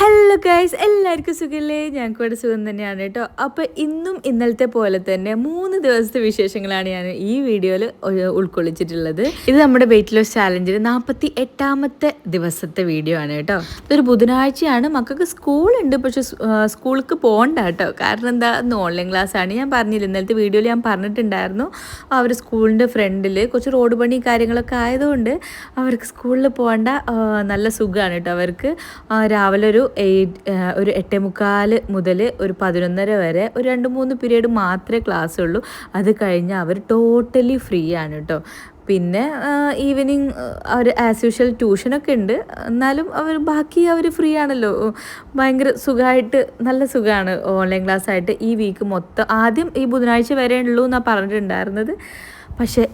Hello guys എല്ലാവർക്കും സുഖമില്ലേ ഞങ്ങൾക്ക് ഇവിടെ സുഖം തന്നെയാണ് കേട്ടോ. അപ്പോൾ ഇന്നും ഇന്നലത്തെ പോലെ തന്നെ മൂന്ന് ദിവസത്തെ വിശേഷങ്ങളാണ് ഞാൻ ഈ വീഡിയോയിൽ ഉൾക്കൊള്ളിച്ചിട്ടുള്ളത്. ഇത് നമ്മുടെ വെയിറ്റ് ലോസ് ചാലഞ്ചിൽ നാൽപ്പത്തി എട്ടാമത്തെ ദിവസത്തെ വീഡിയോ ആണ് കേട്ടോ. ഇതൊരു ബുധനാഴ്ചയാണ്. മക്കൾക്ക് സ്കൂളുണ്ട്. പക്ഷെ സ്കൂൾക്ക് പോകണ്ട കേട്ടോ. കാരണം എന്താ? ഇന്ന് ഓൺലൈൻ ക്ലാസ് ആണ്. ഞാൻ പറഞ്ഞില്ല ഇന്നലത്തെ വീഡിയോയിൽ ഞാൻ പറഞ്ഞിട്ടുണ്ടായിരുന്നു. അവർ സ്കൂളിന്റെ ഫ്രണ്ടിൽ കുറച്ച് റോഡ് പണി കാര്യങ്ങളൊക്കെ ആയതുകൊണ്ട് അവർക്ക് സ്കൂളിൽ പോകേണ്ട നല്ല സുഖമാണ് കേട്ടോ അവർക്ക്. രാവിലെ ഒരു ഒരു എട്ടേ മുക്കാൽ മുതൽ ഒരു പതിനൊന്നര വരെ ഒരു രണ്ട് മൂന്ന് പീരീഡ് മാത്രമേ ക്ലാസ് ഉള്ളൂ. അത് കഴിഞ്ഞ് അവർ ടോട്ടലി ഫ്രീ ആണ് കേട്ടോ പിന്നെ ഈവനിങ് അവർ ആസ് യൂഷ്വൽ ട്യൂഷനൊക്കെ ഉണ്ട്. എന്നാലും അവർ ബാക്കി അവർ ഫ്രീ ആണല്ലോ. ഭയങ്കര സുഖമായിട്ട് നല്ല സുഖമാണ് ഓൺലൈൻ ക്ലാസ് ആയിട്ട് ഈ വീക്ക് മൊത്തം. ആദ്യം ഈ ബുധനാഴ്ച വരെ ഉള്ളൂ എന്നാണ് പറഞ്ഞിട്ടുണ്ടായിരുന്നത്. പക്ഷേ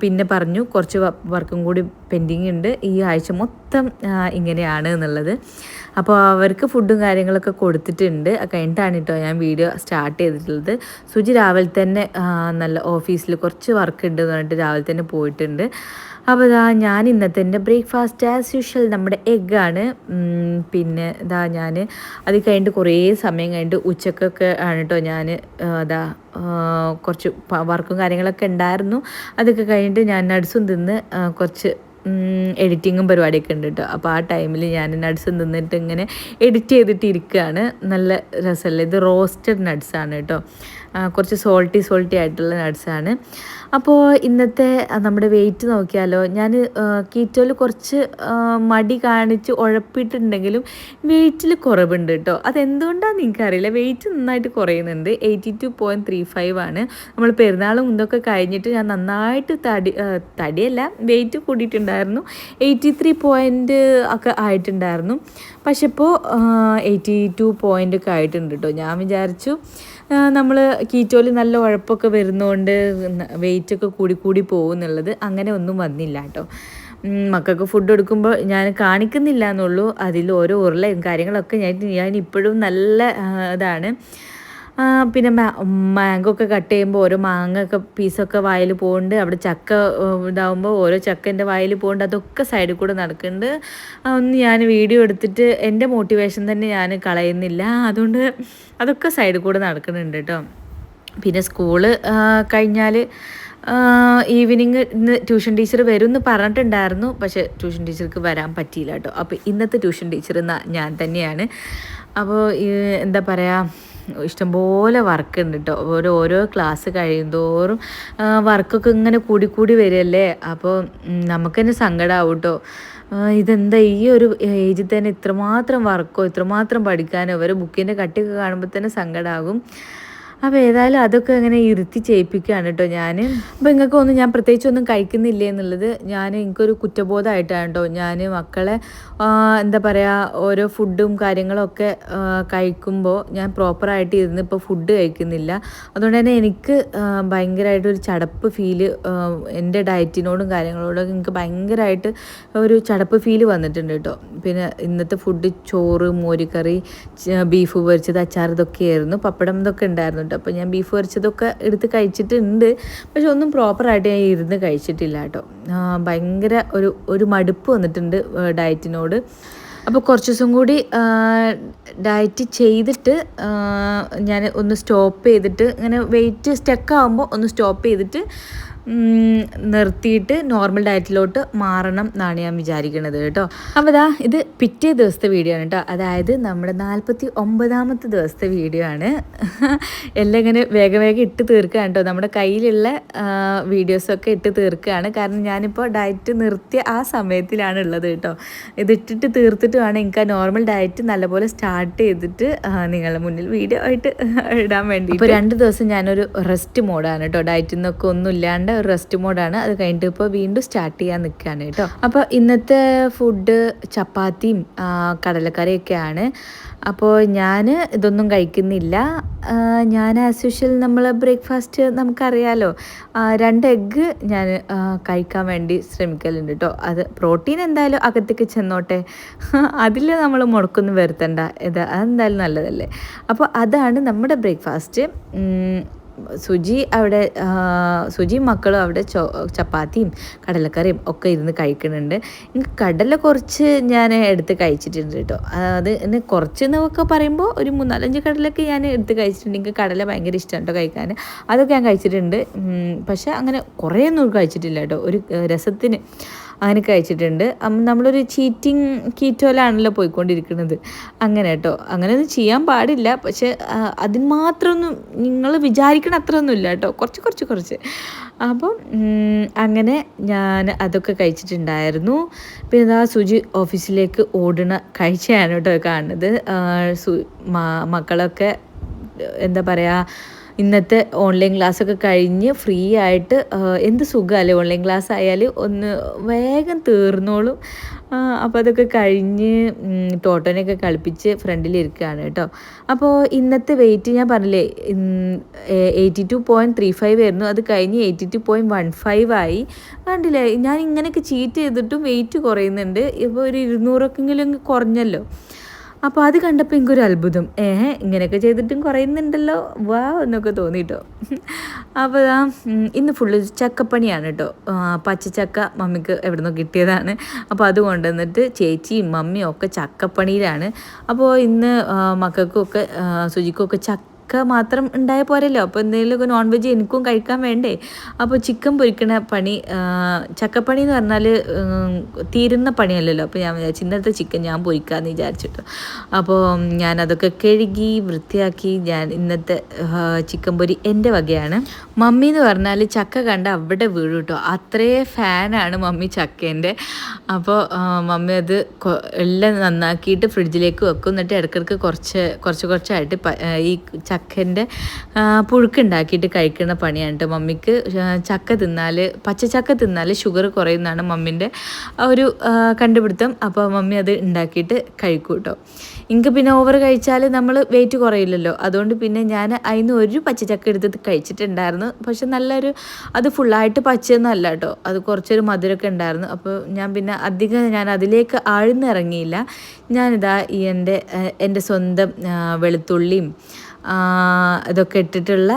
പിന്നെ പറഞ്ഞു കുറച്ച് വർക്കും കൂടി പെൻഡിങ് ഉണ്ട്. ഈ ആഴ്ച മൊത്തം ഇങ്ങനെയാണ് എന്നുള്ളത്. അപ്പോൾ അവർക്ക് ഫുഡും കാര്യങ്ങളൊക്കെ കൊടുത്തിട്ടുണ്ട്. അത് കഴിഞ്ഞിട്ടാണ് കേട്ടോ ഞാൻ വീഡിയോ സ്റ്റാർട്ട് ചെയ്തിട്ടുള്ളത്. സുജി രാവിലെ തന്നെ നല്ല ഓഫീസിൽ കുറച്ച് വർക്ക് ഉണ്ട് എന്ന് പറഞ്ഞിട്ട് രാവിലെ തന്നെ പോയിട്ടുണ്ട്. അപ്പോൾ ഇതാ ഞാൻ ഇന്നത്തെ എന്റെ ബ്രേക്ക്ഫാസ്റ്റ് ആസ് യൂഷ്വൽ നമ്മുടെ എഗ്ഗാണ് പിന്നെ ഇതാ ഞാൻ അത് കഴിഞ്ഞിട്ട് കുറേ സമയം കഴിഞ്ഞിട്ട് ഉച്ചക്കൊക്കെ ആണ് കേട്ടോ ഞാൻ ആ, കുറച്ച് വർക്കും കാര്യങ്ങളൊക്കെ ഉണ്ടായിരുന്നു. അതൊക്കെ കഴിഞ്ഞിട്ട് ഞാൻ നട്സും തിന്ന് കുറച്ച് എഡിറ്റിങ്ങും പരിപാടിയൊക്കെ ഉണ്ട് കേട്ടോ അപ്പോൾ ആ ടൈമിൽ ഞാൻ നട്സ് നിന്നിട്ട് ഇങ്ങനെ എഡിറ്റ് ചെയ്തിട്ട് ഇരിക്കുകയാണ് നല്ല രസമല്ലേ ഇത് റോസ്റ്റഡ് നട്ട്സാണ് കേട്ടോ കുറച്ച് സോൾട്ടി സോൾട്ടി ആയിട്ടുള്ള നട്ട്സാണ് അപ്പോൾ ഇന്നത്തെ നമ്മുടെ വെയിറ്റ് നോക്കിയാലോ ഞാൻ കീറ്റോയിൽ കുറച്ച് മടി കാണിച്ച് ഉഴപ്പിയിട്ടുണ്ടെങ്കിലും വെയിറ്റിൽ കുറവുണ്ട് കേട്ടോ അതെന്തുകൊണ്ടാണെന്ന് എനിക്കറിയില്ല വെയിറ്റ് നന്നായിട്ട് കുറയുന്നുണ്ട്. Eighty two point three five ആണ്. നമ്മൾ പെരുന്നാളും ഇതൊക്കെ കഴിഞ്ഞിട്ട് ഞാൻ നന്നായിട്ട് തടി തടിയല്ല വെയിറ്റ് കൂടിയിട്ടുണ്ടായിരുന്നു. എയ്റ്റി ത്രീ പോയിന്റ് ഒക്കെ ആയിട്ടുണ്ടായിരുന്നു. പക്ഷെ ഇപ്പോൾ എയ്റ്റി ടു പോയിന്റ് ഒക്കെ ആയിട്ടുണ്ട് കേട്ടോ ഞാൻ വിചാരിച്ചു നമ്മൾ കീറ്റോയിൽ നല്ല ഉഴപ്പൊക്കെ വരുന്നതുകൊണ്ട് വെയിറ്റൊക്കെ കൂടി കൂടി പോകും എന്നുള്ളത് അങ്ങനെ ഒന്നും വന്നില്ല കേട്ടോ മക്കൾക്ക് ഫുഡ് എടുക്കുമ്പോൾ ഞാൻ കാണിക്കുന്നില്ല എന്നുള്ളൂ. അതിൽ ഓരോ ഉരുളയും കാര്യങ്ങളൊക്കെ ഞാൻ ഞാൻ ഇപ്പോഴും നല്ല ഇതാണ്. പിന്നെ മാംഗോ ഒക്കെ കട്ട് ചെയ്യുമ്പോൾ ഓരോ മാങ്ങ ഒക്കെ പീസൊക്കെ വായിൽ പോകുന്നുണ്ട് അവിടെ ചക്ക ഇതാവുമ്പോൾ ഓരോ ചക്ക എന്റെ വായിൽ പോകുന്നുണ്ട് അതൊക്കെ സൈഡിൽ കൂടെ നടക്കുന്നുണ്ട് ഒന്ന് ഞാൻ വീഡിയോ എടുത്തിട്ട് എന്റെ മോട്ടിവേഷൻ തന്നെ ഞാൻ കളയുന്നില്ല. അതുകൊണ്ട് അതൊക്കെ സൈഡിൽ കൂടെ നടക്കുന്നുണ്ട് കേട്ടോ പിന്നെ സ്കൂൾ കഴിഞ്ഞാൽ ഈവനിങ് ഇന്ന് ട്യൂഷൻ ടീച്ചർ വരും എന്ന് പറഞ്ഞിട്ടുണ്ടായിരുന്നു. പക്ഷേ ട്യൂഷൻ ടീച്ചർക്ക് വരാൻ പറ്റിയില്ല കേട്ടോ അപ്പോൾ ഇന്നത്തെ ട്യൂഷൻ ടീച്ചർ ഞാൻ തന്നെയാണ്. അപ്പോൾ എന്താ പറയുക ഇഷ്ടംപോലെ വർക്ക് ഉണ്ട് കേട്ടോ ഓരോ ഓരോ ക്ലാസ് കഴിയുന്തോറും വർക്കൊക്കെ ഇങ്ങനെ കൂടി കൂടി വരികയല്ലേ അപ്പോൾ നമുക്ക് തന്നെ സങ്കടമാവും കേട്ടോ ഇതെന്താ ഈ ഒരു ഏജിൽ തന്നെ ഇത്രമാത്രം വർക്കോ ഇത്രമാത്രം പഠിക്കാനോ ഒരു ബുക്കിന്റെ കട്ടിയൊക്കെ കാണുമ്പോൾ തന്നെ സങ്കടമാകും അപ്പോൾ ഏതായാലും അതൊക്കെ ഇങ്ങനെ ഇരുത്തി ചെയ്യിപ്പിക്കുകയാണ് കേട്ടോ ഞാൻ അപ്പോൾ നിങ്ങൾക്ക് ഒന്നും ഞാൻ പ്രത്യേകിച്ച് ഒന്നും കഴിക്കുന്നില്ലേ എന്നുള്ളത് ഞാൻ എനിക്കൊരു കുറ്റബോധമായിട്ടാണ് കേട്ടോ. ഞാൻ മക്കളെ എന്താ പറയുക ഓരോ ഫുഡും കാര്യങ്ങളൊക്കെ കഴിക്കുമ്പോൾ ഞാൻ പ്രോപ്പറായിട്ട് ഇരുന്ന് ഇപ്പോൾ ഫുഡ് കഴിക്കുന്നില്ല. അതുകൊണ്ട് തന്നെ എനിക്ക് ഭയങ്കരമായിട്ടൊരു ചടപ്പ് ഫീൽ എന്റെ ഡയറ്റിനോടും കാര്യങ്ങളോടും എനിക്ക് ഭയങ്കരമായിട്ട് ഒരു ചടപ്പ് ഫീൽ വന്നിട്ടുണ്ട് കേട്ടോ. പിന്നെ ഇന്നത്തെ ഫുഡ് ചോറ് മോരുകറി ച- ബീഫ് പൊരിച്ചത് അച്ചാർ ഇതൊക്കെ ആയിരുന്നു പപ്പടം ഇതൊക്കെ ഉണ്ടായിരുന്നു കേട്ടോ അപ്പോൾ ഞാൻ ബീഫ് പൊരിച്ചതൊക്കെ എടുത്ത് കഴിച്ചിട്ടുണ്ട്. പക്ഷെ ഒന്നും പ്രോപ്പറായിട്ട് ഞാൻ ഇരുന്ന് കഴിച്ചിട്ടില്ല കേട്ടോ. ഭയങ്കര ഒരു ഒരു മടുപ്പ് വന്നിട്ടുണ്ട് ഡയറ്റിനോട് അപ്പോൾ കുറച്ച് ദിവസം കൂടി ഡയറ്റ് ചെയ്തിട്ട് ഞാൻ ഒന്ന് സ്റ്റോപ്പ് ചെയ്തിട്ട് ഇങ്ങനെ വെയിറ്റ് സ്റ്റക്കാകുമ്പോൾ ഒന്ന് സ്റ്റോപ്പ് ചെയ്തിട്ട് നിർത്തിയിട്ട് നോർമൽ ഡയറ്റിലോട്ട് മാറണം എന്നാണ് ഞാൻ വിചാരിക്കുന്നത് കേട്ടോ. അപ്പോൾ ദാ ഇത് പിറ്റേ ദിവസത്തെ വീഡിയോ ആണ് കേട്ടോ. അതായത് നമ്മുടെ നാൽപ്പത്തി ഒമ്പതാമത്തെ ദിവസത്തെ വീഡിയോ ആണ്. എല്ലാം ഇങ്ങനെ വേഗം വേഗം ഇട്ട് തീർക്കുകയാണ് കേട്ടോ. നമ്മുടെ കയ്യിലുള്ള വീഡിയോസൊക്കെ ഇട്ട് തീർക്കുകയാണ്. കാരണം ഞാനിപ്പോൾ ഡയറ്റ് നിർത്തിയ ആ സമയത്തിലാണ് ഉള്ളത് കേട്ടോ. ഇത് ഇട്ടിട്ട് തീർത്തിട്ട് വേണം എനിക്ക് ആ നോർമൽ ഡയറ്റ് നല്ലപോലെ സ്റ്റാർട്ട് ചെയ്തിട്ട് നിങ്ങളുടെ മുന്നിൽ വീഡിയോ ആയിട്ട് ഇടാൻ വേണ്ടി ഇപ്പോൾ രണ്ട് ദിവസം ഞാനൊരു റെസ്റ്റ് മോഡാണ് കേട്ടോ. ഡയറ്റിൽ നിന്നൊക്കെ ഒന്നും ഇല്ലാണ്ട് ഒരു റെസ്റ്റ് മോഡാണ് അത് കഴിഞ്ഞിട്ട് ഇപ്പോൾ വീണ്ടും സ്റ്റാർട്ട് ചെയ്യാൻ നിൽക്കുകയാണ് കേട്ടോ. അപ്പോൾ ഇന്നത്തെ ഫുഡ് ചപ്പാത്തിയും കടലക്കറിയൊക്കെയാണ്. അപ്പോൾ ഞാൻ ഇതൊന്നും കഴിക്കുന്നില്ല. ഞാൻ ആസ് യൂഷ്വൽ നമ്മൾ ബ്രേക്ക്ഫാസ്റ്റ് നമുക്കറിയാലോ. രണ്ട് എഗ്ഗ് ഞാൻ കഴിക്കാൻ വേണ്ടി ശ്രമിക്കലുണ്ട് കേട്ടോ. അത് പ്രോട്ടീൻ എന്തായാലും അകത്തേക്ക് ചെന്നോട്ടെ. അതിൽ നമ്മൾ മുടക്കൊന്നും വരുത്തണ്ട. ഇത് അതെന്തായാലും നല്ലതല്ലേ. അപ്പോൾ അതാണ് നമ്മുടെ ബ്രേക്ക്ഫാസ്റ്റ് സുജി അവിടെ സുജി മക്കളും അവിടെ ചപ്പാത്തിയും കടലക്കറിയും ഒക്കെ ഇരുന്ന് കഴിക്കുന്നുണ്ട്. എനിക്ക് കടല കുറച്ച് ഞാൻ എടുത്ത് കഴിച്ചിട്ടുണ്ട് കേട്ടോ. അത് എന്നെ കുറച്ച് എന്നൊക്കെ പറയുമ്പോൾ ഒരു മൂന്നാലഞ്ച് കടലൊക്കെ ഞാൻ എടുത്ത് കഴിച്ചിട്ടുണ്ട്. എനിക്ക് കടല ഭയങ്കര ഇഷ്ടമാണ് കേട്ടോ കഴിക്കാൻ. അതൊക്കെ ഞാൻ കഴിച്ചിട്ടുണ്ട്. പക്ഷേ അങ്ങനെ കുറേ ഒന്നും കഴിച്ചിട്ടില്ല കേട്ടോ. ഒരു രസത്തിന്. അങ്ങനെ കഴിച്ചിട്ടുണ്ട്. നമ്മളൊരു ചീറ്റിംഗ് കീറ്റോലാണല്ലോ പോയിക്കൊണ്ടിരിക്കുന്നത്. അങ്ങനെ കേട്ടോ അങ്ങനെയൊന്നും ചെയ്യാൻ പാടില്ല. പക്ഷെ അതിന് മാത്രമൊന്നും നിങ്ങൾ വിചാരിക്കണ അത്ര ഒന്നുമില്ല കേട്ടോ കുറച്ച് കുറച്ച് കുറച്ച്. അപ്പം അങ്ങനെ ഞാൻ അതൊക്കെ കഴിച്ചിട്ടുണ്ടായിരുന്നു. പിന്നെ ആ സുജി ഓഫീസിലേക്ക് ഓടുന്ന കാഴ്ചയാണ് കേട്ടോ കാണുന്നത്. മക്കളൊക്കെ എന്താ പറയുക ഇന്നത്തെ ഓൺലൈൻ ക്ലാസ് ഒക്കെ കഴിഞ്ഞ് ഫ്രീ ആയിട്ട് എന്ത് സുഖമല്ലേ ഓൺലൈൻ ക്ലാസ് ആയാൽ ഒന്ന് വേഗം തീർന്നോളും. അപ്പോൾ അതൊക്കെ കഴിഞ്ഞ് ടോട്ടോനെയൊക്കെ കളിപ്പിച്ച് ഫ്രണ്ടിലിരിക്കുകയാണ് കേട്ടോ. അപ്പോൾ ഇന്നത്തെ വെയിറ്റ് ഞാൻ പറഞ്ഞില്ലേ eighty two point three five ആയിരുന്നു. അത് കഴിഞ്ഞ് eighty two point one five ആയി. കണ്ടില്ലേ ഞാൻ ഇങ്ങനെയൊക്കെ ചീറ്റ് ചെയ്തിട്ടും വെയിറ്റ് കുറയുന്നുണ്ട്. ഇപ്പോൾ ഒരു ഇരുന്നൂറൊക്കെങ്കിലും കുറഞ്ഞല്ലോ. അപ്പോൾ അത് കണ്ടപ്പോൾ എനിക്കൊരു അത്ഭുതം. ഏഹ് ഇങ്ങനെയൊക്കെ ചെയ്തിട്ടും കുറയുന്നുണ്ടല്ലോ. വാ എന്നൊക്കെ തോന്നിട്ടോ. അപ്പോൾ ഉം, ഇന്ന് ഫുള്ള് ചക്കപ്പണിയാണ് കേട്ടോ ആ, പച്ചച്ചക്ക മമ്മിക്ക് എവിടെ നിന്നോ കിട്ടിയതാണ്. അപ്പോൾ അത് കൊണ്ടുവന്നിട്ട് ചേച്ചിയും മമ്മിയും ഒക്കെ ചക്കപ്പണിയിലാണ്. അപ്പോൾ ഇന്ന് മക്കൾക്കൊക്കെ മക്കൾക്കും ചക്ക ചക്ക മാത്രം ഉണ്ടായ പോരല്ലോ. അപ്പോൾ എന്തെങ്കിലുമൊക്കെ നോൺ വെജ് എനിക്കും കഴിക്കാൻ വേണ്ടേ? അപ്പോൾ ചിക്കൻ പൊരിക്കണ പണി ചക്കപ്പണി എന്ന് പറഞ്ഞാൽ തീരുന്ന പണിയല്ലല്ലോ. അപ്പോൾ ഞാൻ വിചാരിച്ചു ഇന്നത്തെ ചിക്കൻ ഞാൻ പൊരിക്കാമെന്ന് വിചാരിച്ചിട്ടു. അപ്പോൾ ഞാൻ അതൊക്കെ കഴുകി വൃത്തിയാക്കി ഞാൻ ഇന്നത്തെ ചിക്കൻ പൊരി എന്റെ വകയാണ്. മമ്മി എന്ന് പറഞ്ഞാൽ ചക്ക കണ്ട അവിടെ വീഴും കേട്ടോ അത്രേ ഫാനാണ് മമ്മി ചക്കേന്റെ. അപ്പോൾ മമ്മി അത് എല്ലാം നന്നാക്കിയിട്ട് ഫ്രിഡ്ജിലേക്ക് വെക്കും. എന്നിട്ട് ഇടയ്ക്കിടയ്ക്ക് കുറച്ച് കുറച്ച് കുറച്ചായിട്ട് ഈ ഈ ചക്കന്റെ പുഴുക്ക് ഉണ്ടാക്കിയിട്ട് കഴിക്കുന്ന പണിയാണ് കേട്ടോ മമ്മിക്ക്. ചക്ക തിന്നാൽ പച്ചച്ചക്ക തിന്നാൽ ഷുഗർ കുറയുന്നതാണ് മമ്മിന്റെ ഒരു കണ്ടുപിടുത്തം. അപ്പോൾ മമ്മി അത് ഉണ്ടാക്കിയിട്ട് കഴിക്കും കേട്ടോ എനിക്ക് പിന്നെ ഓവർ കഴിച്ചാൽ നമ്മൾ വെയിറ്റ് കുറയില്ലല്ലോ. അതുകൊണ്ട് പിന്നെ ഞാൻ അതിന് ഒരു പച്ചച്ചക്ക എടുത്തിട്ട് കഴിച്ചിട്ടുണ്ടായിരുന്നു. പക്ഷെ നല്ലൊരു അത് ഫുള്ളായിട്ട് പച്ചയൊന്നുമല്ല കേട്ടോ അത് കുറച്ചൊരു മധുരമൊക്കെ ഉണ്ടായിരുന്നു. അപ്പോൾ ഞാൻ പിന്നെ അധികം ഞാൻ അതിലേക്ക് ആഴ്ന്നിറങ്ങിയില്ല. ഞാനിതാ ഈ എന്റെ എന്റെ സ്വന്തം വെളുത്തുള്ളിയും ഇതൊക്കെ ഇട്ടിട്ടുള്ള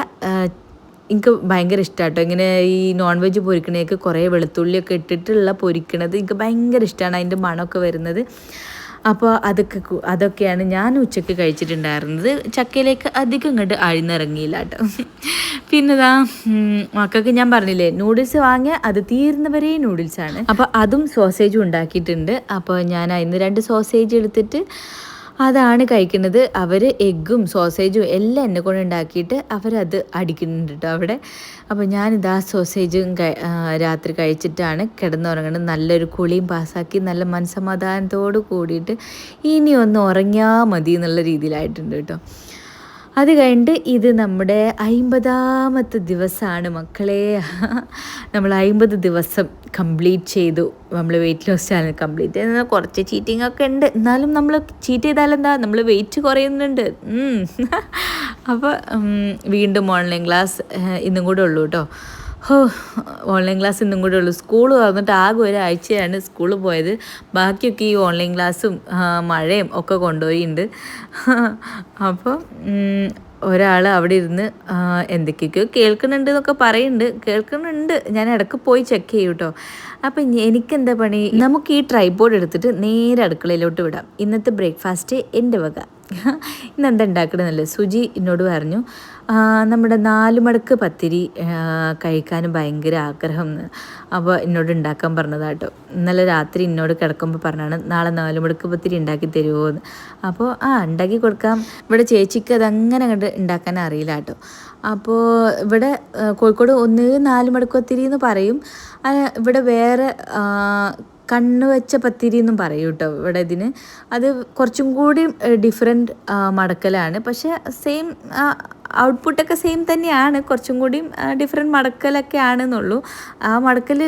എനിക്ക് ഭയങ്കര ഇഷ്ടമാട്ടോ ഇങ്ങനെ ഈ നോൺ വെജ് പൊരിക്കണേക്ക് കുറേ വെളുത്തുള്ളിയൊക്കെ ഇട്ടിട്ടുള്ള പൊരിക്കണത് എനിക്ക് ഭയങ്കര ഇഷ്ടമാണ് അതിന്റെ മണമൊക്കെ വരുന്നത്. അപ്പോൾ അതൊക്കെ അതൊക്കെയാണ് ഞാൻ ഉച്ചയ്ക്ക് കഴിച്ചിട്ടുണ്ടായിരുന്നത്. ചക്കയിലേക്ക് അധികം ഇങ്ങോട്ട് അഴിന്നിറങ്ങിയില്ല കേട്ടോ. പിന്നെ ഇതാ മക്കൾക്ക് ഞാൻ പറഞ്ഞില്ലേ നൂഡിൽസ് വാങ്ങിയ അത് തീരുന്നവരെ നൂഡിൽസാണ് അപ്പോൾ അതും സോസേജും ഉണ്ടാക്കിയിട്ടുണ്ട്. അപ്പോൾ ഞാൻ അതിന് രണ്ട് സോസേജ് എടുത്തിട്ട് അതാണ് കഴിക്കുന്നത്. അവർ എഗ്ഗും സോസേജും എല്ലാം എന്നെ കൊണ്ട് ഉണ്ടാക്കിയിട്ട് അവരത് അടിക്കുന്നുണ്ട് കേട്ടോ അവിടെ. അപ്പോൾ ഞാനിതാ സോസേജും രാത്രി കഴിച്ചിട്ടാണ് കിടന്നുറങ്ങുന്നത് നല്ലൊരു കുളിയും പാസ്സാക്കി നല്ല മനസ്സമാധാനത്തോട് കൂടിയിട്ട് ഇനി ഒന്ന് ഉറങ്ങിയാൽ മതി എന്നുള്ള രീതിയിലായിട്ടുണ്ട് കേട്ടോ. അത് കഴിഞ്ഞിട്ട് ഇത് നമ്മുടെ അയിമ്പതാമത്തെ ദിവസമാണ് മക്കളെ. നമ്മൾ അയിമ്പത് ദിവസം കംപ്ലീറ്റ് ചെയ്തു. നമ്മൾ വെയിറ്റ് ലോസ് ചാനൽ കംപ്ലീറ്റ് ചെയ്ത കുറച്ച് ചീറ്റിംഗ് ഒക്കെ ഉണ്ട്. എന്നാലും നമ്മൾ ചീറ്റ് ചെയ്താലെന്താ നമ്മൾ വെയിറ്റ് കുറയുന്നുണ്ട്. അപ്പോൾ വീണ്ടും ഓൺലൈൻ ക്ലാസ് ഇന്നും കൂടെ ഉള്ളൂ കേട്ടോ ഹോ ഓൺലൈൻ ക്ലാസ് ഇന്നും കൂടെ ഉള്ളൂ. സ്കൂൾ തുറന്നിട്ട് ആകെ ഒരാഴ്ചയാണ് സ്കൂളിൽ പോയത്. ബാക്കിയൊക്കെ ഈ ഓൺലൈൻ ക്ലാസ്സും മഴയും ഒക്കെ കൊണ്ടുപോയിട്ടുണ്ട് അപ്പോൾ ഒരാൾ അവിടെ ഇരുന്ന് എന്തൊക്കെയൊക്കെയോ കേൾക്കുന്നുണ്ട് എന്നൊക്കെ പറയുന്നുണ്ട് കേൾക്കുന്നുണ്ട്. ഞാൻ ഇടയ്ക്ക് പോയി ചെക്ക് ചെയ്യും കേട്ടോ അപ്പം എനിക്കെന്താ പണി? നമുക്ക് ഈ ട്രൈബോർഡ് എടുത്തിട്ട് നേരെ അടുക്കളയിലോട്ട് വിടാം. ഇന്നത്തെ ബ്രേക്ക്ഫാസ്റ്റ് എന്റെ വക. ഇന്നെന്താ ഉണ്ടാക്കണമെന്നല്ലേ സുജി എന്നോട് പറഞ്ഞു നമ്മുടെ നാല് മടക്ക് പത്തിരി കഴിക്കാൻ ഭയങ്കര ആഗ്രഹം. അപ്പോൾ എന്നോട് ഉണ്ടാക്കാൻ പറഞ്ഞതാട്ടോ. ഇന്നലെ രാത്രി എന്നോട് കിടക്കുമ്പോൾ പറഞ്ഞാണ് നാളെ നാല് മടക്ക് പത്തിരി ഉണ്ടാക്കി തരുമോ എന്ന് അപ്പോൾ ആ ഉണ്ടാക്കി കൊടുക്കാം. ഇവിടെ ചേച്ചിക്ക് അതങ്ങനെ അങ്ങോട്ട് ഉണ്ടാക്കാൻ അറിയില്ല കേട്ടോ അപ്പോൾ ഇവിടെ കോഴിക്കോട് ഒന്ന് നാല് മടക്ക് പത്തിരി എന്ന് പറയും ഇവിടെ വേറെ കണ്ണ് വെച്ച പത്തിരി എന്നും പറയും കേട്ടോ ഇവിടെ ഇതിന്. അത് കുറച്ചും കൂടി ഡിഫറെന്റ് മടക്കലാണ്. പക്ഷേ സെയിം ഔട്ട്പുട്ടൊക്കെ സെയിം തന്നെയാണ്. കുറച്ചും കൂടി ഡിഫറെന്റ് മടക്കലൊക്കെ ആണെന്നുള്ളൂ. ആ മടക്കൽ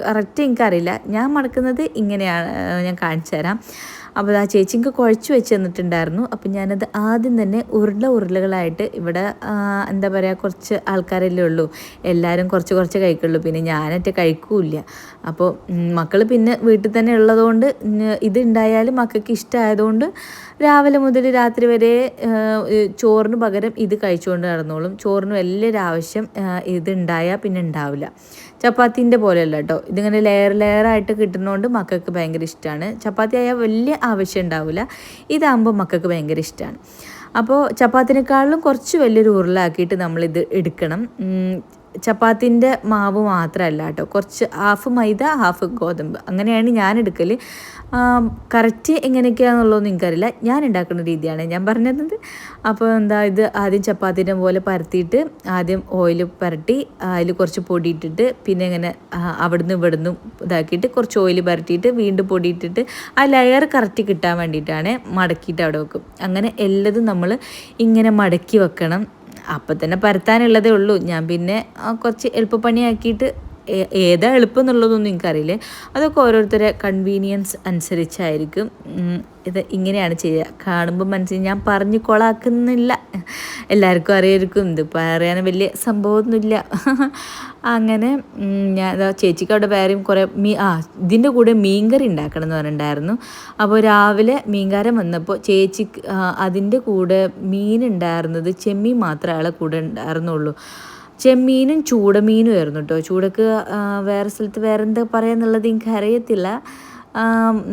കറക്റ്റ് എനിക്കറിയില്ല. ഞാൻ മടക്കുന്നത് ഇങ്ങനെയാണ് ഞാൻ കാണിച്ചു തരാം. അപ്പോൾ ആ ചേച്ചിക്ക് കുഴച്ച് വെച്ച് തന്നിട്ടുണ്ടായിരുന്നു. അപ്പോൾ ഞാനത് ആദ്യം തന്നെ ഉരുള ഉരുളകളായിട്ട് ഇവിടെ എന്താ പറയുക കുറച്ച് ആൾക്കാരല്ലേ ഉള്ളൂ. എല്ലാവരും കുറച്ച് കുറച്ച് കഴിക്കുള്ളൂ. പിന്നെ ഞാനൊറ്റ കഴിക്കൂല അപ്പോൾ മക്കൾ പിന്നെ വീട്ടിൽ തന്നെ ഉള്ളതുകൊണ്ട് ഇത് ഉണ്ടായാലും മക്കൾക്ക് ഇഷ്ടമായതുകൊണ്ട് രാവിലെ മുതൽ രാത്രി വരെ ചോറിന് പകരം ഇത് കഴിച്ചുകൊണ്ട് നടന്നോളും. ചോറിന് വലിയൊരു ആവശ്യം ആ, ഇത് ഉണ്ടായാൽ പിന്നെ ഉണ്ടാവില്ല. ചപ്പാത്തിന്റെ പോലെയല്ല കേട്ടോ. ഇതിങ്ങനെ ലെയർ ലെയറായിട്ട് കിട്ടുന്നതുകൊണ്ട് മക്കൾക്ക് ഭയങ്കര ഇഷ്ടമാണ് ചപ്പാത്തി ആയാൽ വലിയ ആവശ്യം ഉണ്ടാവില്ല ഇതാകുമ്പോൾ മക്കൾക്ക് ഭയങ്കര ഇഷ്ടമാണ് അപ്പോൾ ചപ്പാത്തിനേക്കാളും കുറച്ച് വലിയൊരു ഉരുളാക്കിയിട്ട് നമ്മളിത് എടുക്കണം. ചപ്പാത്തിന്റെ മാവ് മാത്രമല്ല കേട്ടോ. കുറച്ച് ഹാഫ് മൈദ ഹാഫ് ഗോതമ്പ്. അങ്ങനെയാണ് ഞാൻ എടുക്കൽ കറക്റ്റ് എങ്ങനെയൊക്കെയാണെന്നുള്ളതൊന്നും എനിക്കറിയില്ല ഞാൻ ഉണ്ടാക്കുന്ന രീതിയാണ് ഞാൻ പറഞ്ഞത് അപ്പോൾ എന്താ ഇത് ആദ്യം ചപ്പാത്തിന്റെ പോലെ പരത്തിയിട്ട് ആദ്യം ഓയിൽ പരട്ടി അതിൽ കുറച്ച് പൊടി ഇട്ടിട്ട് പിന്നെ ഇങ്ങനെ അവിടുന്ന് ഇവിടുന്ന് ഇതാക്കിയിട്ട് കുറച്ച് ഓയിൽ പരട്ടിയിട്ട് വീണ്ടും പൊടി ഇട്ടിട്ട് ആ ലെയർ കറക്റ്റ് കിട്ടാൻ വേണ്ടിയിട്ടാണ് മടക്കിയിട്ട് അവിടെ വെക്കും. അങ്ങനെ എല്ലതും നമ്മൾ ഇങ്ങനെ മടക്കി വെക്കണം. അപ്പം തന്നെ പരത്താനുള്ളതേ ഉള്ളൂ. ഞാൻ പിന്നെ കുറച്ച് എളുപ്പപ്പണിയാക്കിയിട്ട് ഏതാ എളുപ്പം എന്നുള്ളതൊന്നും എനിക്കറിയില്ല. അതൊക്കെ ഓരോരുത്തരെ കൺവീനിയൻസ് അനുസരിച്ചായിരിക്കും. ഇത് ഇങ്ങനെയാണ് ചെയ്യുക. കാണുമ്പോൾ മനസ്സിൽ ഞാൻ പറഞ്ഞു കൊളാക്കുന്നില്ല. എല്ലാവർക്കും അറിയായിരിക്കും. ഇത് പറയാൻ വലിയ സംഭവമൊന്നുമില്ല. അങ്ങനെ ഞാൻ ചേച്ചിക്ക് അവിടെ വേറെയും കുറേ മീ ആ ഇതിന്റെ കൂടെ മീൻകറി ഉണ്ടാക്കണം എന്ന് പറഞ്ഞിട്ടുണ്ടായിരുന്നു. അപ്പോൾ രാവിലെ മീൻകാരൻ വന്നപ്പോൾ ചേച്ചിക്ക് ആ, അതിന്റെ കൂടെ മീൻ ഉണ്ടായിരുന്നത് ചെമ്മീൻ മാത്രമേ അയാളെ കൂടെ ഉണ്ടായിരുന്നുള്ളൂ. ചെമ്മീനും ചൂടമീനും ആയിരുന്നു കേട്ടോ ചൂടക്ക് വേറെ സ്ഥലത്ത് വേറെ എന്താ പറയാന്നുള്ളത് എനിക്ക് അറിയത്തില്ല.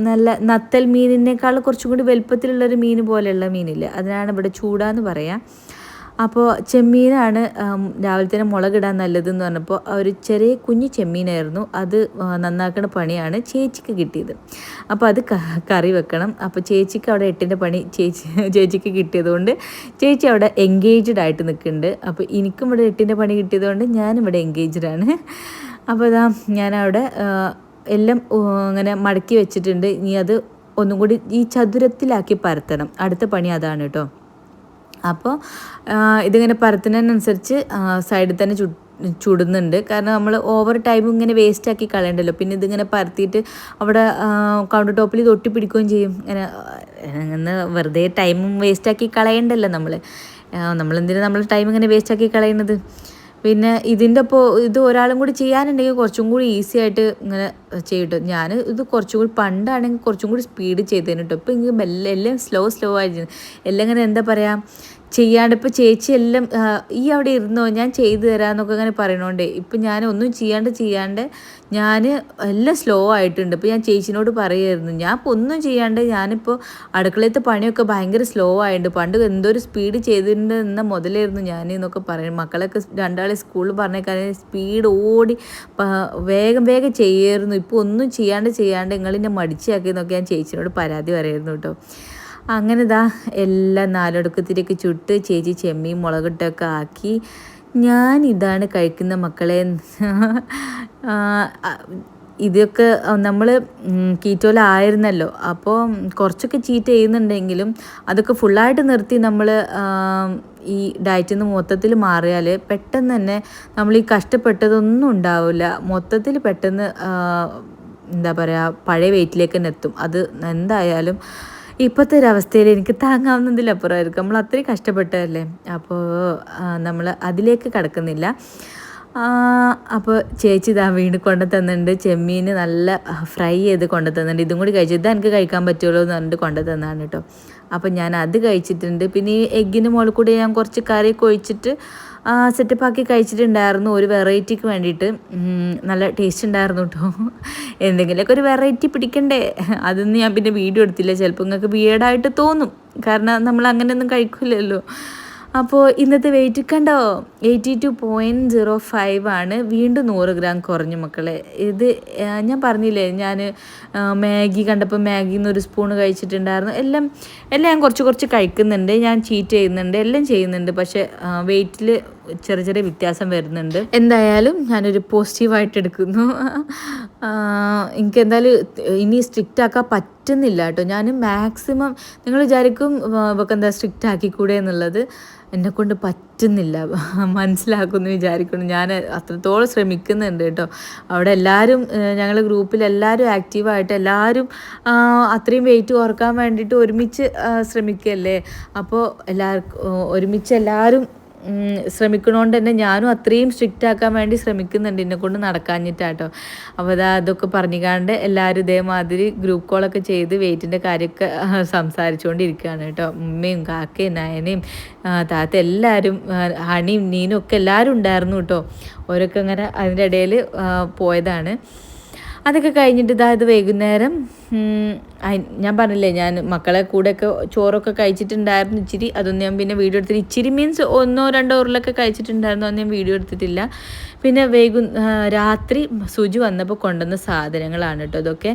നല്ല നത്തൽ മീനിനേക്കാൾ കുറച്ചും കൂടി വലുപ്പത്തിലുള്ളൊരു മീൻ പോലെയുള്ള മീനില്ലേ? അതിനാണ് ഇവിടെ ചൂടാന്ന് പറയാം. അപ്പോൾ ചെമ്മീനാണ് രാവിലെ തന്നെ മുളകിടാൻ നല്ലതെന്ന് പറഞ്ഞപ്പോൾ ഒരു ചെറിയ കുഞ്ഞു ചെമ്മീനായിരുന്നു. അത് നന്നാക്കുന്ന പണിയാണ് ചേച്ചിക്ക് കിട്ടിയത്. അപ്പോൾ അത് കറി വെക്കണം. അപ്പോൾ ചേച്ചിക്ക് അവിടെ എട്ടിന്റെ പണി ചേച്ചി ചേച്ചിക്ക് കിട്ടിയതുകൊണ്ട് ചേച്ചി അവിടെ എൻഗേജ്ഡ് ആയിട്ട് നിൽക്കുന്നുണ്ട്. അപ്പോൾ എനിക്കും ഇവിടെ എട്ടിന്റെ പണി കിട്ടിയതുകൊണ്ട് ഞാനും ഇവിടെ എൻഗേജ്ഡ് ആണ്. അപ്പോൾ ഇതാ ഞാനവിടെ എല്ലാം അങ്ങനെ മടക്കി വെച്ചിട്ടുണ്ട്. ഇനി അത് ഒന്നും കൂടി ഈ ചതുരത്തിലാക്കി പരത്തണം. അടുത്ത പണി അതാണ് കേട്ടോ. അപ്പോൾ ഇതിങ്ങനെ പരത്തുന്നതിനനുസരിച്ച് സൈഡിൽ തന്നെ ചു ചുടുന്നുണ്ട്. കാരണം നമ്മൾ ഓവർ ടൈം ഇങ്ങനെ വേസ്റ്റ് ആക്കി കളയണ്ടല്ലോ. പിന്നെ ഇതിങ്ങനെ പരത്തിയിട്ട് അവിടെ കൗണ്ടർ ടോപ്പിൽ ഇത് പിടിക്കുകയും ചെയ്യും. ഇങ്ങനെ അങ്ങനെ വെറുതെ ടൈമും വേസ്റ്റ് ആക്കി കളയണ്ടല്ലോ നമ്മൾ നമ്മളെന്തിനാ നമ്മൾ ടൈം ഇങ്ങനെ വേസ്റ്റ് ആക്കി കളയുന്നത്? പിന്നെ ഇതിന്റെ ഇപ്പോൾ ഇത് ഒരാളും കൂടി ചെയ്യാനുണ്ടെങ്കിൽ കുറച്ചും കൂടി ഈസി ആയിട്ട് ഇങ്ങനെ ചെയ്യട്ടോ. ഞാൻ ഇത് കുറച്ചും കൂടി പണ്ടാണെങ്കിൽ കുറച്ചും കൂടി സ്പീഡ് ചെയ്തേനെ കേട്ടോ ഇപ്പം ഇങ്ങനെ മെല്ലെ എല്ലാം സ്ലോ സ്ലോ ആയിരുന്നു എല്ലാം ഇങ്ങനെ എന്താ പറയുക ചെയ്യാണ്ട് ഇപ്പോൾ ചേച്ചി എല്ലാം ഈ അവിടെ ഇരുന്നോ ഞാൻ ചെയ്തു തരാമെന്നൊക്കെ അങ്ങനെ പറയണോണ്ടേ. ഇപ്പം ഞാൻ ഒന്നും ചെയ്യാണ്ട് ചെയ്യാണ്ട് ഞാൻ എല്ലാം സ്ലോ ആയിട്ടുണ്ട്. ഇപ്പോൾ ഞാൻ ചേച്ചിനോട് പറയുമായിരുന്നു ഞാൻ ഇപ്പോൾ ഒന്നും ചെയ്യാണ്ട് ഞാനിപ്പോൾ അടുക്കളയത്തെ പണിയൊക്കെ ഭയങ്കര സ്ലോ ആയിട്ടുണ്ട് പണ്ട് എന്തോരു സ്പീഡ് ചെയ്തിട്ടുണ്ട് എന്ന മുതലായിരുന്നു ഞാൻ എന്നൊക്കെ പറയും മക്കളൊക്കെ രണ്ടാളെ സ്കൂളിൽ പറഞ്ഞേക്കാൻ സ്പീഡ് ഓടി വേഗം വേഗം ചെയ്യായിരുന്നു. ഇപ്പോൾ ഒന്നും ചെയ്യാണ്ട് ചെയ്യാണ്ട് നിങ്ങളിന്നെ മടിച്ചാക്കിയെന്നൊക്കെ ഞാൻ ചേച്ചിനോട് പരാതി പറയായിരുന്നു കേട്ടോ അങ്ങനെ ഇതാ എല്ലാം നാലൊടുക്കത്തിലേക്ക് ചുട്ട് ചേച്ചി ചെമ്മീൻ മുളകിട്ടൊക്കെ ആക്കി. ഞാൻ ഇതാണ് കഴിക്കുന്ന മക്കളെ. ഇതൊക്കെ നമ്മൾ കീറ്റോയിലായിരുന്നല്ലോ അപ്പോൾ കുറച്ചൊക്കെ ചീറ്റ് ചെയ്യുന്നുണ്ടെങ്കിലും അതൊക്കെ ഫുള്ളായിട്ട് നിർത്തി നമ്മൾ ഈ ഡയറ്റിൽ നിന്ന് മൊത്തത്തിൽ മാറിയാൽ പെട്ടെന്ന് തന്നെ നമ്മൾ ഈ കഷ്ടപ്പെട്ടതൊന്നും ഉണ്ടാവില്ല മൊത്തത്തിൽ പെട്ടെന്ന് എന്താ പറയുക പഴയ വെയിറ്റിലേക്ക് തന്നെ എത്തും. അത് എന്തായാലും ഇപ്പോഴത്തെ ഒരു അവസ്ഥയിൽ എനിക്ക് താങ്ങാവുന്നതിലപ്പുറമായിരിക്കും. നമ്മൾ അത്രയും കഷ്ടപ്പെട്ടതല്ലേ? അപ്പോൾ നമ്മൾ അതിലേക്ക് കടക്കുന്നില്ല. അപ്പോൾ ചേച്ചി ഇതാ വീണ്ടും കൊണ്ടു തന്നിട്ടുണ്ട്. ചെമ്മീൻ നല്ല ഫ്രൈ ചെയ്ത് കൊണ്ടു തന്നിട്ടുണ്ട്. ഇതും കൂടി കഴിച്ചു? ഇതാ എനിക്ക് കഴിക്കാൻ പറ്റുമല്ലോ എന്ന് പറഞ്ഞിട്ട് കൊണ്ടു തന്നാണ് കേട്ടോ. അപ്പോൾ ഞാൻ അത് കഴിച്ചിട്ടുണ്ട്. പിന്നെ ഈ എഗ്ഗിന് മുകളിൽ കൂടി ഞാൻ കുറച്ച് കറി ഒഴിച്ചിട്ട് സെറ്റപ്പാക്കി കഴിച്ചിട്ടുണ്ടായിരുന്നു ഒരു വെറൈറ്റിക്ക് വേണ്ടിയിട്ട്. നല്ല ടേസ്റ്റ് ഉണ്ടായിരുന്നു കേട്ടോ എന്തെങ്കിലുമൊക്കെ ഒരു വെറൈറ്റി പിടിക്കണ്ടേ? അതൊന്നും ഞാൻ പിന്നെ വീഡിയോ എടുത്തില്ല. ചിലപ്പോൾ നിങ്ങൾക്ക് ബിയേഡായിട്ട് തോന്നും. കാരണം നമ്മൾ അങ്ങനെയൊന്നും കഴിക്കില്ലല്ലോ അപ്പോൾ ഇന്നത്തെ വെയിറ്റ് കണ്ടോ? Eighty two point zero five ആണ്. വീണ്ടും നൂറ് ഗ്രാം കുറഞ്ഞു മക്കളെ. ഇത് ഞാൻ പറഞ്ഞില്ലേ ഞാൻ മാഗി കണ്ടപ്പോൾ മാഗിയിൽ നിന്ന് ഒരു സ്പൂൺ കഴിച്ചിട്ടുണ്ടായിരുന്നു. എല്ലാം എല്ലാം ഞാൻ കുറച്ച് കുറച്ച് കഴിക്കുന്നുണ്ട്. ഞാൻ ചീറ്റ് ചെയ്യുന്നുണ്ട്. എല്ലാം ചെയ്യുന്നുണ്ട്. പക്ഷേ വെയിറ്റിൽ ചെറിയ ചെറിയ വ്യത്യാസം വരുന്നുണ്ട്. എന്തായാലും ഞാനൊരു പോസിറ്റീവായിട്ട് എടുക്കുന്നു. എനിക്ക് എന്തായാലും ഇനി സ്ട്രിക്റ്റ് ആക്കാൻ പറ്റുന്നില്ല കേട്ടോ. ഞാൻ മാക്സിമം നിങ്ങൾ വിചാരിക്കും ഇവക്ക് എന്താ സ്ട്രിക്റ്റ് ആക്കിക്കൂടെ എന്നുള്ളത്. എന്നെ കൊണ്ട് പറ്റുന്നില്ല. മനസ്സിലാക്കുമെന്ന് വിചാരിക്കുന്നു. ഞാൻ അത്രത്തോളം ശ്രമിക്കുന്നുണ്ട് കേട്ടോ. അവിടെ എല്ലാവരും ഞങ്ങളുടെ ഗ്രൂപ്പിൽ എല്ലാവരും ആക്റ്റീവായിട്ട് എല്ലാവരും അത്രയും വെയിറ്റ് കുറയ്ക്കാൻ വേണ്ടിയിട്ട് ഒരുമിച്ച് ശ്രമിക്കുകയല്ലേ അപ്പോൾ എല്ലാവർക്കും ഒരുമിച്ച് എല്ലാവരും ശ്രമിക്കണോണ്ട് തന്നെ ഞാനും അത്രയും സ്ട്രിക്റ്റ് ആക്കാൻ വേണ്ടി ശ്രമിക്കുന്നുണ്ട് എന്നെ കൊണ്ട് നടക്കാഞ്ഞിട്ടാട്ടോ. അപ്പോൾ അതാ അതൊക്കെ പറഞ്ഞുകാണ്ട് എല്ലാവരും ഇതേമാതിരി ഗ്രൂപ്പ് കോളൊക്കെ ചെയ്ത് വെയിറ്റിന്റെ കാര്യമൊക്കെ സംസാരിച്ചുകൊണ്ടിരിക്കുകയാണ് കേട്ടോ. ഉമ്മയും കാക്കയും നയനയും താത്ത എല്ലാവരും ഹണിയും നീനും ഒക്കെ എല്ലാവരും ഉണ്ടായിരുന്നു കേട്ടോ. ഓരൊക്കെ അങ്ങനെ അതിന്റെ ഇടയിൽ പോയതാണ്. അതൊക്കെ കഴിഞ്ഞിട്ട് ഇതാ ഇത് വൈകുന്നേരം ഞാൻ പറഞ്ഞില്ലേ ഞാൻ മക്കളെ കൂടെയൊക്കെ ചോറൊക്കെ കഴിച്ചിട്ടുണ്ടായിരുന്നു ഇച്ചിരി. അതൊന്നും ഞാൻ പിന്നെ വീഡിയോ എടുത്തിട്ട് ഇച്ചിരി മീൻസ് ഒന്നോ രണ്ടോ ഉരുളൊക്കെ കഴിച്ചിട്ടുണ്ടായിരുന്നു. അതൊന്നും ഞാൻ വീഡിയോ എടുത്തിട്ടില്ല. പിന്നെ വൈകു രാത്രി സുജി വന്നപ്പോൾ കൊണ്ടുവന്ന സാധനങ്ങളാണ് കേട്ടോ ഇതൊക്കെ.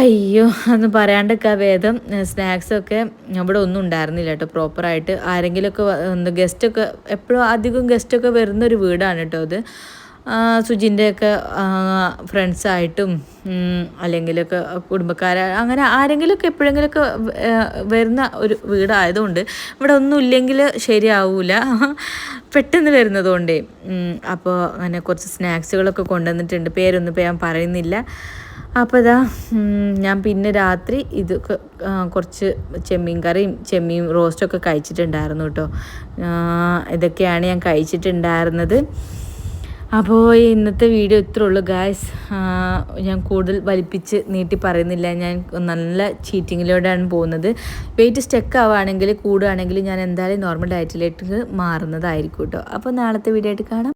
അയ്യോ അന്ന് പറയാണ്ടൊക്കെ വേദം സ്നാക്സൊക്കെ അവിടെ ഒന്നും ഉണ്ടായിരുന്നില്ല കേട്ടോ. പ്രോപ്പറായിട്ട് ആരെങ്കിലുമൊക്കെ ഗസ്റ്റൊക്കെ എപ്പോഴും അധികം ഗസ്റ്റൊക്കെ വരുന്നൊരു വീടാണ് കേട്ടോ അത് സുജിന്റെയൊക്കെ ഫ്രണ്ട്സായിട്ടും അല്ലെങ്കിലൊക്കെ കുടുംബക്കാര അങ്ങനെ ആരെങ്കിലുമൊക്കെ എപ്പോഴെങ്കിലുമൊക്കെ വരുന്ന ഒരു വീടായതുകൊണ്ട് ഇവിടെ ഒന്നും ഇല്ലെങ്കിൽ ശരിയാവില്ല പെട്ടെന്ന് വരുന്നതുകൊണ്ടേ അപ്പോൾ അങ്ങനെ കുറച്ച് സ്നാക്സുകളൊക്കെ കൊണ്ടുവന്നിട്ടുണ്ട്. പേരൊന്നും ഇപ്പോൾ ഞാൻ പറയുന്നില്ല. അപ്പോൾ ഇതാ ഞാൻ പിന്നെ രാത്രി ഇതൊക്കെ കുറച്ച് ചെമ്മീൻ കറിയും ചെമ്മീൻ റോസ്റ്റൊക്കെ കഴിച്ചിട്ടുണ്ടായിരുന്നു കേട്ടോ. ഇതൊക്കെയാണ് ഞാൻ കഴിച്ചിട്ടുണ്ടായിരുന്നത്. അപ്പോൾ ഇന്നത്തെ വീഡിയോ ഇത്രേ ഉള്ളൂ ഗായ്സ് ഞാൻ കൂടുതൽ വലിപ്പിച്ച് നീട്ടി പറയുന്നില്ല. ഞാൻ നല്ല ചീറ്റിങ്ങിലൂടെയാണ് പോകുന്നത്. വെയിറ്റ് സ്റ്റെക്ക് ആവുകയാണെങ്കിൽ കൂടുകയാണെങ്കിൽ ഞാൻ എന്തായാലും നോർമൽ ഡയറ്റിലേക്ക് മാറുന്നതായിരിക്കും കേട്ടോ അപ്പോൾ നാളത്തെ വീഡിയോ ആയിട്ട് കാണാം.